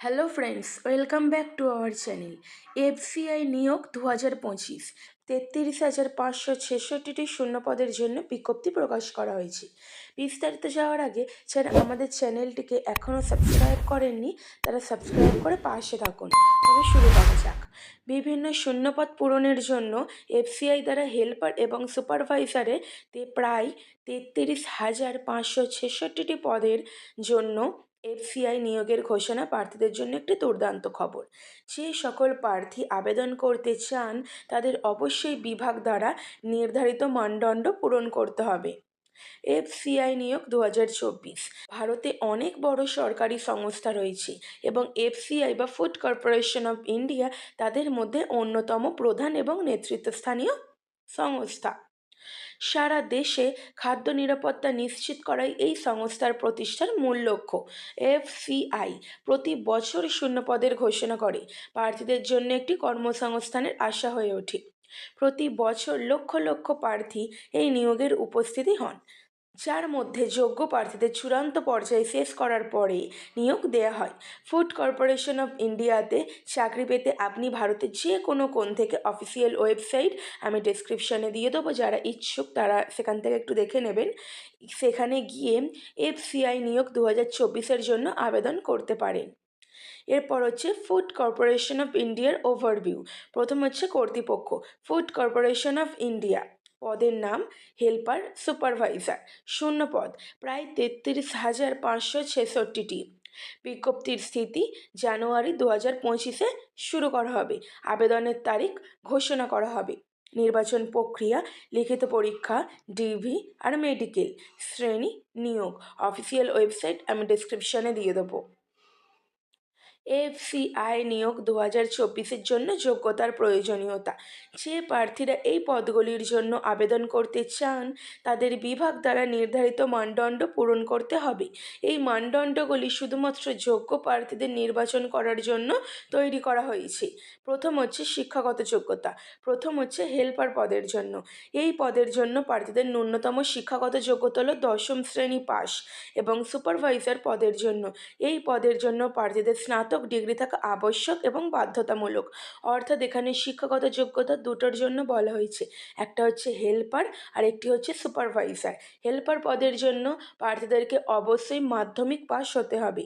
Hello friends welcome back to our channel FCI নিয়োগ দু হাজার পঁচিশ তেত্রিশ হাজার পাঁচশো ছেষট্টিটি শূন্যপদের জন্য বিজ্ঞপ্তি প্রকাশ করা হয়েছে। বিস্তারিত যাওয়ার আগে যারা আমাদের চ্যানেলটিকে এখনও সাবস্ক্রাইব করেননি, তারা সাবস্ক্রাইব করে পাশে থাকুন। তবে শুরু করা যাক। বিভিন্ন শূন্যপদ পূরণের জন্য এফসিআই দ্বারা হেল্পার এবং সুপারভাইজারে প্রায় তেত্রিশ হাজার পাঁচশো ছেষট্টিটি পদের জন্য এফসিআই নিয়োগের ঘোষণা প্রার্থীদের জন্য একটি দুর্দান্ত খবর। যে সকল প্রার্থী আবেদন করতে চান, তাদের অবশ্যই বিভাগ দ্বারা নির্ধারিত মানদণ্ড পূরণ করতে হবে। এফসিআই নিয়োগ দু হাজার চব্বিশ। ভারতে অনেক বড় সরকারি সংস্থা রয়েছে এবং এফসিআই বা ফুড কর্পোরেশন অফ ইন্ডিয়া তাদের মধ্যে অন্যতম প্রধান এবং নেতৃত্বস্থানীয় সংস্থা। সারা দেশে খাদ্য নিরাপত্তা নিশ্চিত করাই এই সংস্থার প্রতিষ্ঠার মূল লক্ষ্য। এফসিআই প্রতি বছর শূন্যপদের ঘোষণা করে। প্রার্থীদের জন্য একটি কর্মসংস্থানের আশা হয়ে ওঠে। প্রতি বছর লক্ষ লক্ষ প্রার্থী এই নিয়োগের উপস্থিতি হন। যার মধ্যে যোগ্য প্রার্থীদের চূড়ান্ত পর্যায়ে শেষ করার পরে নিয়োগ দেওয়া হয়। ফুড কর্পোরেশন অফ ইন্ডিয়াতে চাকরি পেতে আপনি ভারতের যে কোনো কোণ থেকে অফিসিয়াল ওয়েবসাইট, আমি ডেসক্রিপশানে দিয়ে দেবো, যারা ইচ্ছুক তারা সেখান থেকে একটু দেখে নেবেন। সেখানে গিয়ে এফসিআই নিয়োগ দু হাজার চব্বিশের জন্য আবেদন করতে পারেন। এরপর হচ্ছে ফুড কর্পোরেশন অফ ইন্ডিয়ার ওভারভিউ। প্রথম হচ্ছে কর্তৃপক্ষ, ফুড কর্পোরেশন অফ ইন্ডিয়া। পদের নাম হেল্পার সুপারভাইজার, শূন্য পদ, প্রায় তেত্রিশ হাজার পাঁচশো ছেষট্টিটি। বিজ্ঞপ্তির স্থিতি জানুয়ারি দু হাজার পঁচিশে শুরু করা হবে। আবেদনের তারিখ ঘোষণা করা হবে। নির্বাচন প্রক্রিয়া, লিখিত পরীক্ষা, ডিভি আর মেডিকেল শ্রেণি নিয়োগ। অফিসিয়াল ওয়েবসাইট আমি ডিসক্রিপশানে দিয়ে দেবো। এফসিআই নিয়োগ দু হাজার চব্বিশের জন্য যোগ্যতার প্রয়োজনীয়তা। যে প্রার্থীরা এই পদগুলির জন্য আবেদন করতে চান, তাদের বিভাগ দ্বারা নির্ধারিত মানদণ্ড পূরণ করতে হবে। এই মানদণ্ডগুলি শুধুমাত্র যোগ্য প্রার্থীদের নির্বাচন করার জন্য তৈরি করা হয়েছে। প্রথম হচ্ছে শিক্ষাগত যোগ্যতা, প্রথম হচ্ছে হেল্পার পদের জন্য। এই পদের জন্য প্রার্থীদের ন্যূনতম শিক্ষাগত যোগ্যতা হল দশম শ্রেণি পাস এবং সুপারভাইজার পদের জন্য। এই পদের জন্য প্রার্থীদের স্নাতক ডিগ্রি থাকা আবশ্যক এবং বাধ্যতামূলক। অর্থাৎ এখানে শিক্ষাগত যোগ্যতা দুটোর জন্য বলা হয়েছে। একটা হচ্ছে হেল্পার আর একটি হচ্ছে সুপারভাইজার হেল্পার পদের জন্য প্রার্থীদেরকে অবশ্যই মাধ্যমিক পাশ হতে হবে।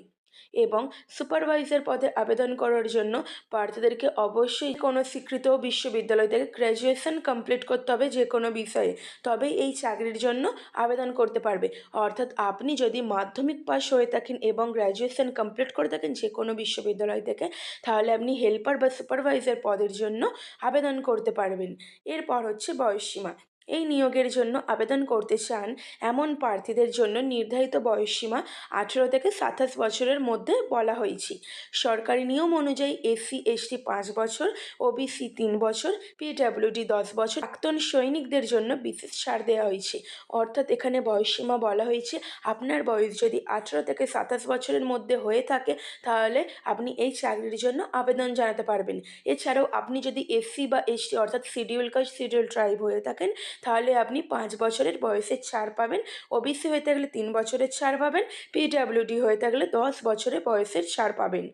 এবং সুপারভাইজার পদে আবেদন করার জন্য প্রার্থীদেরকে অবশ্যই কোনো স্বীকৃত বিশ্ববিদ্যালয় থেকে গ্র্যাজুয়েশন কমপ্লিট করতে হবে যে কোনো বিষয়ে। তবেই এই চাকরির জন্য আবেদন করতে পারবে। অর্থাৎ আপনি যদি মাধ্যমিক পাস হয়ে থাকেন এবং গ্র্যাজুয়েশন কমপ্লিট করে থাকেন যে কোনো বিশ্ববিদ্যালয় থেকে, তাহলে আপনি হেল্পার বা সুপারভাইজার পদের জন্য আবেদন করতে পারবেন। এরপর হচ্ছে বয়সসীমা। এই নিয়োগের জন্য আবেদন করতে চান এমন প্রার্থীদের জন্য নির্ধারিত বয়সসীমা আঠেরো থেকে সাতাশ বছরের মধ্যে বলা হয়েছে। সরকারি নিয়ম অনুযায়ী এসসি, এসটি পাঁচ বছর, ওবিসি তিন বছর, পিডাব্লিউডি দশ বছর, প্রাক্তন সৈনিকদের জন্য বিশেষ ছাড় দেওয়া হয়েছে। অর্থাৎ এখানে বয়সসীমা বলা হয়েছে। আপনার বয়স যদি আঠেরো থেকে সাতাশ বছরের মধ্যে হয়ে থাকে, তাহলে আপনি এই চাকরির জন্য আবেদন জানাতে পারবেন। এছাড়াও আপনি যদি এসসি বা এসটি, অর্থাৎ শিডিউল কাস্ট, শিডিউল ট্রাইব হয়ে থাকেন তাহলে আপনি পাঁচ বছরের বয়সের ছাড় পাবেন। ওবিসি হয়ে থাকলে তিন বছরের ছাড় পাবেন। পিডাব্লিউডি হয়ে থাকলে দশ বছরের বয়সের ছাড় পাবেন।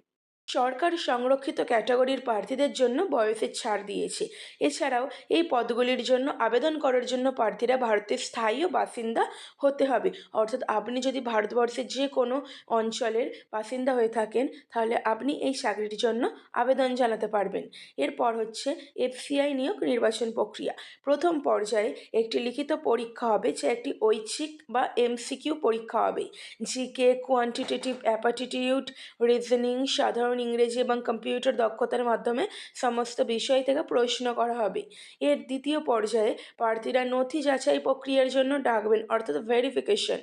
সরকার সংরক্ষিত ক্যাটাগরির প্রার্থীদের জন্য বয়সের ছাড় দিয়েছে। এছাড়াও এই পদগুলির জন্য আবেদন করার জন্য প্রার্থীরা ভারতের স্থায়ী বাসিন্দা হতে হবে। অর্থাৎ আপনি যদি ভারতবর্ষের যে কোনো অঞ্চলের বাসিন্দা হয়ে থাকেন, তাহলে আপনি এই চাকরির জন্য আবেদন জানাতে পারবেন। এরপর হচ্ছে এফসিআই নিয়োগ নির্বাচন প্রক্রিয়া। প্রথম পর্যায়ে একটি লিখিত পরীক্ষা হবে, যা একটি ঐচ্ছিক বা এমসিকিউ পরীক্ষা হবে। জিকে, কোয়ান্টিটেটিভ অ্যাপাটিটিউড রিজনিং, সাধারণ ইংরেজি এবং কম্পিউটার দক্ষতার মাধ্যমে সমস্ত বিষয় থেকে প্রশ্ন করা হবে। এর দ্বিতীয় পর্যায়ে প্রার্থীরা নথি যাচাই প্রক্রিয়ার জন্য ডাকবেন, অর্থাৎ ভেরিফিকেশন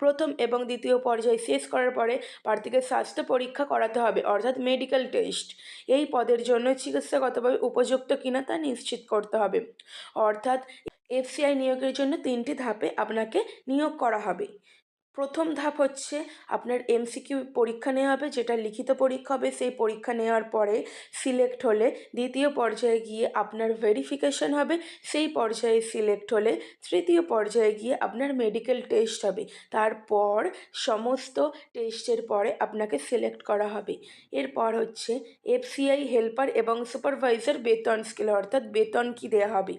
প্রথম এবং দ্বিতীয় পর্যায় শেষ করার পরে প্রার্থীকে স্বাস্থ্য পরীক্ষা করাতে হবে, অর্থাৎ মেডিকেল টেস্ট এই পদের জন্য চিকিৎসাগতভাবে উপযুক্ত কিনা তা নিশ্চিত করতে হবে। অর্থাৎ এফসিআই নিয়োগের জন্য তিনটি ধাপে আপনাকে নিয়োগ করা হবে। প্রথম ধাপ হচ্ছে আপনার এমসিকিউ পরীক্ষা নেওয়া হবে, যেটা লিখিত পরীক্ষা হবে, সেই পরীক্ষা নেওয়ার পরে সিলেক্ট হলে দ্বিতীয় পর্যায়ে গিয়ে আপনার ভেরিফিকেশন হবে, সেই পর্যায়ে সিলেক্ট হলে তৃতীয় পর্যায়ে গিয়ে আপনার মেডিকেল টেস্ট হবে। তারপর সমস্ত টেস্টের পরে আপনাকে সিলেক্ট করা হবে। এরপর হচ্ছে এফসিআই হেল্পার এবং সুপারভাইজার বেতন স্কেল অর্থাৎ বেতন কি দেওয়া হবে?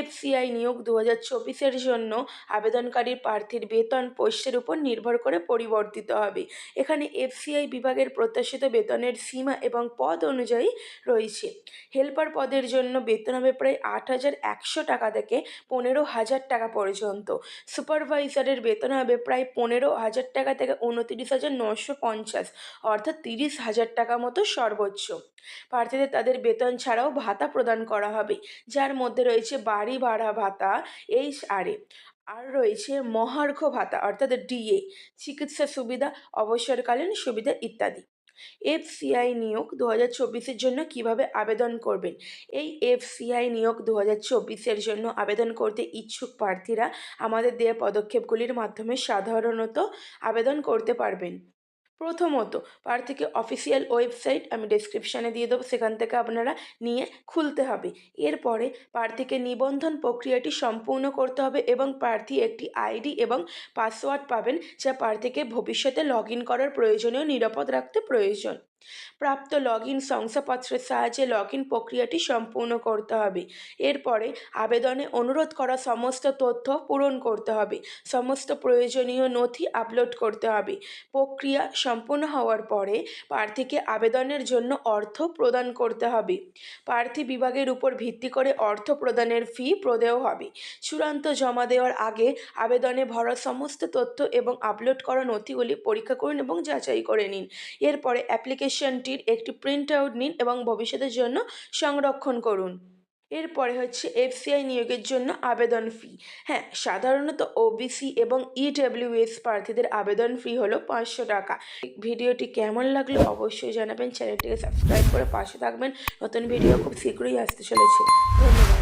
এফসিআই নিয়োগ দু হাজার চব্বিশের জন্য আবেদনকারী প্রার্থীর বেতন পোস্টের উপর নির্ভর করে পরিবর্তিত হবে। এখানে এফসিআই বিভাগের প্রত্যাশিত বেতনের সীমা এবং পদ অনুযায়ী রয়েছে। হেল্পার পদের জন্য বেতন হবে প্রায় আট হাজার একশো টাকা থেকে পনেরো হাজার টাকা পর্যন্ত। সুপারভাইজারের বেতন হবে প্রায় পনেরো হাজার টাকা থেকে উনতিরিশ হাজার নশো পঞ্চাশ, অর্থাৎ তিরিশ হাজার টাকা মতো সর্বোচ্চ। প্রার্থীদের তাদের বেতন ছাড়াও ভাতা প্রদান করা হবে, যার মধ্যে রয়েছে বাড়ি ভাড়া ভাতা, এইচ আর এ। আর রয়েছে মহার্ঘ ভাতা, অর্থাৎ ডিএ চিকিৎসা সুবিধা, অবসরকালীন সুবিধা ইত্যাদি। এফসিআই নিয়োগ দু হাজার চব্বিশের জন্য কীভাবে আবেদন করবেন? এই এফসিআই নিয়োগ দু হাজার চব্বিশের জন্য আবেদন করতে ইচ্ছুক প্রার্থীরা আমাদের দেওয়া পদক্ষেপগুলির মাধ্যমে সাধারণত আবেদন করতে পারবেন। প্রথমত প্রার্থীকে অফিসিয়াল ওয়েবসাইট আমি ডেসক্রিপশানে দিয়ে দেবো, সেখান থেকে আপনারা নিয়ে খুলতে হবে। এরপরে প্রার্থীকে নিবন্ধন প্রক্রিয়াটি সম্পূর্ণ করতে হবে এবং প্রার্থী একটি আইডি এবং পাসওয়ার্ড পাবেন, যা প্রার্থীকে ভবিষ্যতে লগ ইন করার প্রয়োজনীয়, নিরাপদ রাখতে প্রয়োজন। প্রাপ্ত লগ ইন শংসাপত্রের সাহায্যে লগ ইন প্রক্রিয়াটি সম্পূর্ণ করতে হবে। এরপরে আবেদনে অনুরোধ করা সমস্ত তথ্য পূরণ করতে হবে। সমস্ত প্রয়োজনীয় নথি আপলোড করতে হবে। প্রক্রিয়া সম্পূর্ণ হওয়ার পরে প্রার্থীকে আবেদনের জন্য অর্থ প্রদান করতে হবে। প্রার্থী বিভাগের উপর ভিত্তি করে অর্থ প্রদানের ফি প্রদেয় হবে। চূড়ান্ত জমা দেওয়ার আগে আবেদনে ভরা সমস্ত তথ্য এবং আপলোড করা নথিগুলি পরীক্ষা করুন এবং যাচাই করে নিন। এরপরে অ্যাপ্লিকেশনটির একটি প্রিন্ট আউট নিন এবং ভবিষ্যতের জন্য সংরক্ষণ করুন। এরপরে হচ্ছে এফসিআই নিয়োগের জন্য আবেদন ফি হ্যাঁ সাধারণত ওবিসি এবং ইডব্লিউএস প্রার্থীদের আবেদন ফি হলো পাঁচশো টাকা। ভিডিওটি কেমন লাগল অবশ্যই জানাবেন। চ্যানেলটিকে সাবস্ক্রাইব করে পাশে থাকবেন। নতুন ভিডিও খুব শীঘ্রই আসতে চলেছে। ধন্যবাদ।